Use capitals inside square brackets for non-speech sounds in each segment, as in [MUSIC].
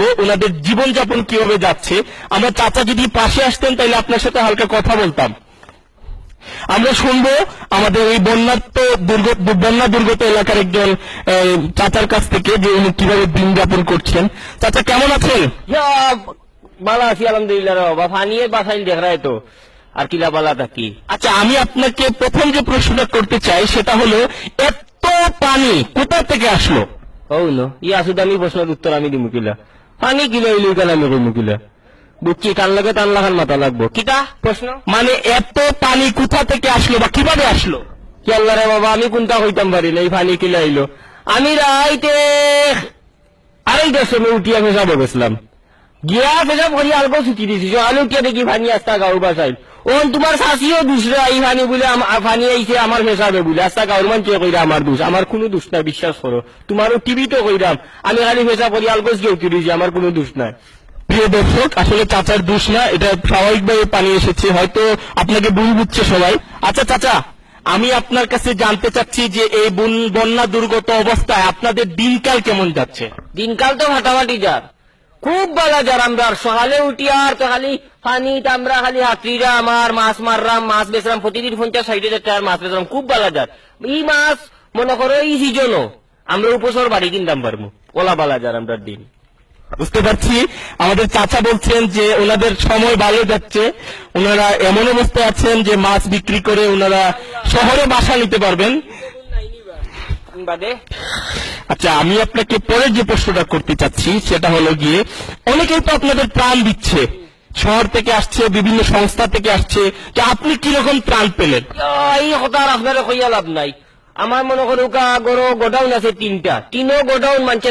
নেব ওনাদের জীবনযাপন কীভাবে যাচ্ছে। আমরা চাচা যদি পাশে আসতেন তাহলে আপনার সাথে হালকা কথা বলতাম। আমরা শুনব আমাদের এই বন্যাত্ম দুর্গ বন্যা দুর্গত এলাকার একজন চাচার কাছ থেকে যে উনি কীভাবে দিন যাপন করছেন। চাচা কেমন আছেন? ভালো আছি আলহামদুলিল্লাহ বাবা ফানিয়ে বাসাইল দেখ রায় তো আর কিলা বালা থাকি আচ্ছা আমি আপনাকে প্রথম যে প্রশ্নটা করতে চাই সেটা হলো এত পানি কোথা থেকে আসলো? ও নো ইয়া শুধু আমি প্রশ্নের উত্তর আমি দিমু কিলা। ফানি কিলো ইলু কেন আমি কইমু কিলা বুঝছি টান লাগে তান লাগান মাথা লাগবো। কিটা প্রশ্ন? মানে এত পানি কোথা থেকে আসলো বা কীভাবে আসলো? কি আল্লাহ রে বাবা আমি কোনটা হইতাম পারি না এই পানি কিলা আইলো। আমি রাইতে আরেক দশমে উঠি আমি যাব গেছিলাম। গিয়া ফেসাব করি আলগো ছুটি দিছি। আলু উঠিয়া দেখি ফানি আস্তা গাঁর বাসাইল ওন তোমার শাশিও দুসরা এই ফানি বলে ফানি আইছে আমার ফেসাবে বলে। আস্তা গাঁর মান চেয়ে কইরা আমার দোষ? আমার কোনো দোষ নাই বিশ্বাস করো তোমারও টিভিতে কইরাম আমি খালি ফেসা করি গিয়ে উঠি দিছি আমার কোনো দোষ নাই। প্রিয় দর্শক আসলে চাচার দোষ না এটা স্বাভাবিকভাবে পানি এসেছে। হয়তো আপনাকে ভুল বুঝছে সবাই। আচ্ছা চাচা আমি আপনার কাছে জানতে চাচ্ছি যে এই বন- বন্যা দুর্গত অবস্থায় আপনাদের দিনকাল কেমন যাচ্ছে? দিনকাল তো ফাটাফাটি যার। খুব ভালো যার আমরা সকালে উঠি আর তো খালি পানি আমরা খালি হাতিরা আমার মাছ মাররাম, মাছ বেচরাম, প্রতিদিন পঞ্চাশ, ষাট হাজার টাকার মাছ বেচরাম, খুব ভালো যার। এই মাছ, মনে করো, এই সিজনও আমরা উপসর বাড়ি কিনতাম পারব ওলা বালা যার আমরা দিন। বুঝতে পারছি? আমাদের চাচা বলছেন যে ওনাদের সময় ভালো যাচ্ছে। ওনারা এমন অবস্থায় আছেন যে মাছ বিক্রি করে ওনারা শহরে বাসা নিতে পারবেন। বাদে? আচ্ছা আমি আপনাকে পরে যে প্রশ্নটা করতে চাচ্ছি সেটা হলো গিয়ে অনেকেই তো আপনাদের প্রাণ দিচ্ছে। শহর থেকে আসছে বিভিন্ন সংস্থা থেকে আসছে যে আপনি কীরকম ত্রাণ পেলেন? এই কথা আর আপনারা কইয়া লাভ নাই। আমার মনে করো গরো গোডাউন আছে তিনটা। তিনও গোডাউন মানছে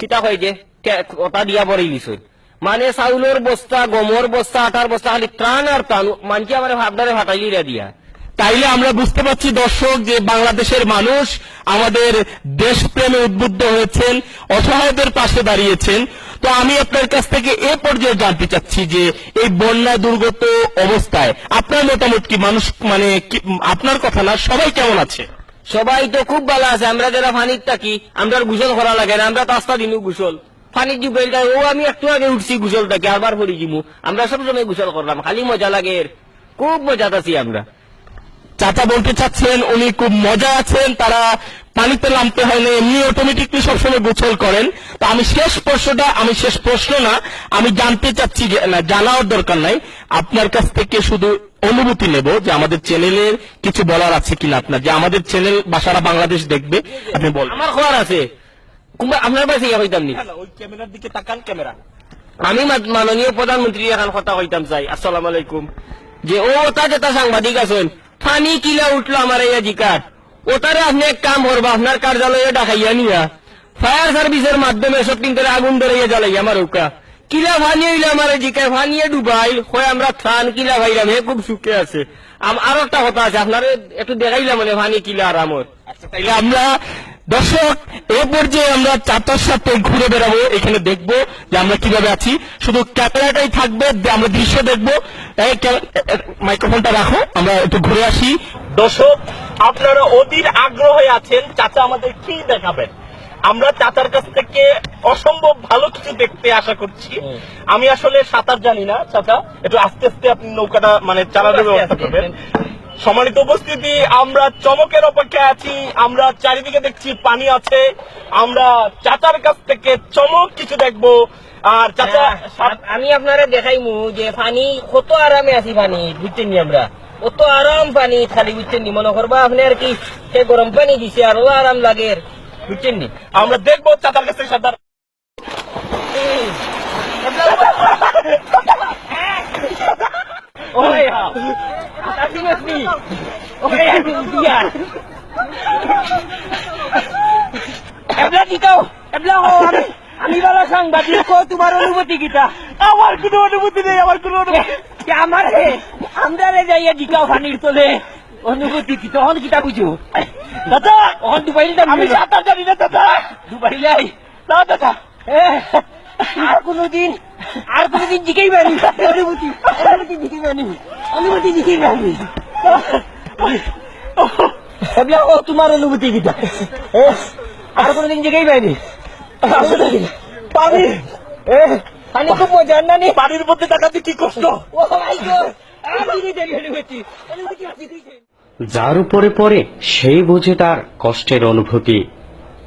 কিতা হয় যে কথা দিয়া পরে দিছে। মানে চাউলের বস্তা গমর বস্তা আটার বস্তা খালি ত্রাণ আর ত্রাণ মানছে আমার আপনারে ফাটাইলিরা দিয়া। তাইলে আমরা বুঝতে পারছি দর্শক যে বাংলাদেশের মানুষ আমাদের দেশপ্রেমে উদ্বুদ্ধ হয়েছেন, অসহায়দের পাশে দাঁড়িয়েছেন। তো আমি আপনার কাছ থেকে এ পর্যায়ে জানতে চাচ্ছি যে এই বন্যা দুর্গত অবস্থায় আপনার মতামত কি? মানুষ মানে আপনার কথা না, সবাই কেমন আছে? সবাই তো খুব ভালো আছে, আমরা যারা ফানির থাকি, আমরা গুসল করা লাগে না, আমরা তো আস্তা দিনু গোসল। ফানির যে বেলটা, ও আমি একটু আগে উঠছি গুসলটাকে আবার পড়ি দিমু আমরা সবসময় গুসল করলাম, খালি মজা লাগে খুব মজাত আছি আমরা। চাচা বলতে চাচ্ছেন উনি খুব মজা আছেন তারা পানিতে নামতে হয় না এমনি অটোমেটিকলি সবসময় গোসল করেন। তো আমি শেষ প্রশ্নটা আমি শেষ প্রশ্ন না আমি জানতে চাচ্ছি না জানার দরকার নাই। আপনার কাছ থেকে শুধু অনুভূতি নেব যে আমাদের চ্যানেলের কিছু বলার আছে কিনা আপনার যে আমাদের চ্যানেল বাসারা বাংলাদেশ দেখবে। আপনি বলবেন আমার খবর আছে। আপনার বাড়ি থেকে কইতাম নি? ওই ক্যামেরার দিকে তাকান ক্যামেরা। আমি মাননীয় প্রধানমন্ত্রী এখন কথা কইতাম চাই। আসসালাম আলাইকুম। যে ও ওটা যেটা সাংবাদিক আছেন। ফানি কিলা উঠল আমার এই জিকার ওটারে আপনি এক কাম করব আপনার কার্যালয়ে ডাকাইয়া নিয়া। ফায়ার সার্ভিসের মাধ্যমে সব কিন্তু আগুন ধরে জ্বালাই আমার উকা। কিলা ভানি হইলে আমার জিকায় ভানিয়ে ডুবাইল হয় আমরা থান কিলা ভাইলাম হে খুব সুখে আছে। আর একটা কথা আছে আপনার একটু দেখাইলাম মানে ভানি কিলা আরামত তাইলে আমরা দর্শক এ পর্যায়ে আমরা চাচার সাথে ঘুরে বেড়াবো। এখানে দেখব যে আমরা কীভাবে আছি। শুধু ক্যামেরাটাই থাকবে আমরা দৃশ্য দেখব। মাইক্রোফোনটা রাখো আমরা একটু ঘুরে আসি। দর্শক আপনারা অধীর আগ্রহে আছেন চাচা আমাদের কি দেখাবেন? আমরা চাচার কাছ থেকে অসম্ভব ভালো কিছু দেখতে আশা করছি। আমি আসলে সাঁতার জানি না চাচা। একটু আস্তে আস্তে আপনি নৌকাটা মানে চালানোর ব্যবস্থা করবেন। সম্মানিত উপস্থিতি আমরা চমকের অপেক্ষায় আছি আমরা চারিদিকে দেখছি পানি আছে আমরা চাচার কাছ থেকে চমক কিছু দেখব। আর চাচা আ- আমি আপনারা দেখাইমু যে পানি কত আরামে আছি পানি বুঝছেন নি আমরা? কত আরাম পানি খালি বুঝছেন নি? মনে করবা আপনি আর কি সে গরম পানি দিছে আরও আরাম লাগে বুঝছেন নি? আমরা দেখব চাচার কাছ [LAUGHS] ওই দিয়া এবলা দিতাও এবলা ও আমি আমি বলা সাংবাদিক কো তোমার অনুমতি কিটা আমার কোনো অনুভূতি নেই আমার কোনো অনুভূতি কে আমার আমরা রে যাইয়া দিকাও পানির তলে অনুভূতি কি তখন কিতা বুঝো দাদা দুবাইল দাম আমি সাঁতার জানি না দাদা দুবাইলাই না দাদা আর কোনদিন আর কোনদিন জিকেই পারি অনুভূতি অনুভূতি জিকেই পারি অনুভূতি পারি এবলা ও তোমার অনুভূতি কিটা এ, আর কোনদিন জিকেই পারি পানি। পানি খুব মজার না নি? বাড়ির মধ্যে ডাকাতি কি কষ্ট? আমি আমি যার উপরে পড়ে সেই বুঝে তার কষ্টের অনুভূতি।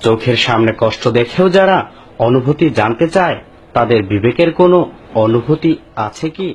চোখের সামনে কষ্ট দেখেও যারা অনুভূতি জানতে চায় তাদের বিবেকের কোনো অনুভূতি আছে কি?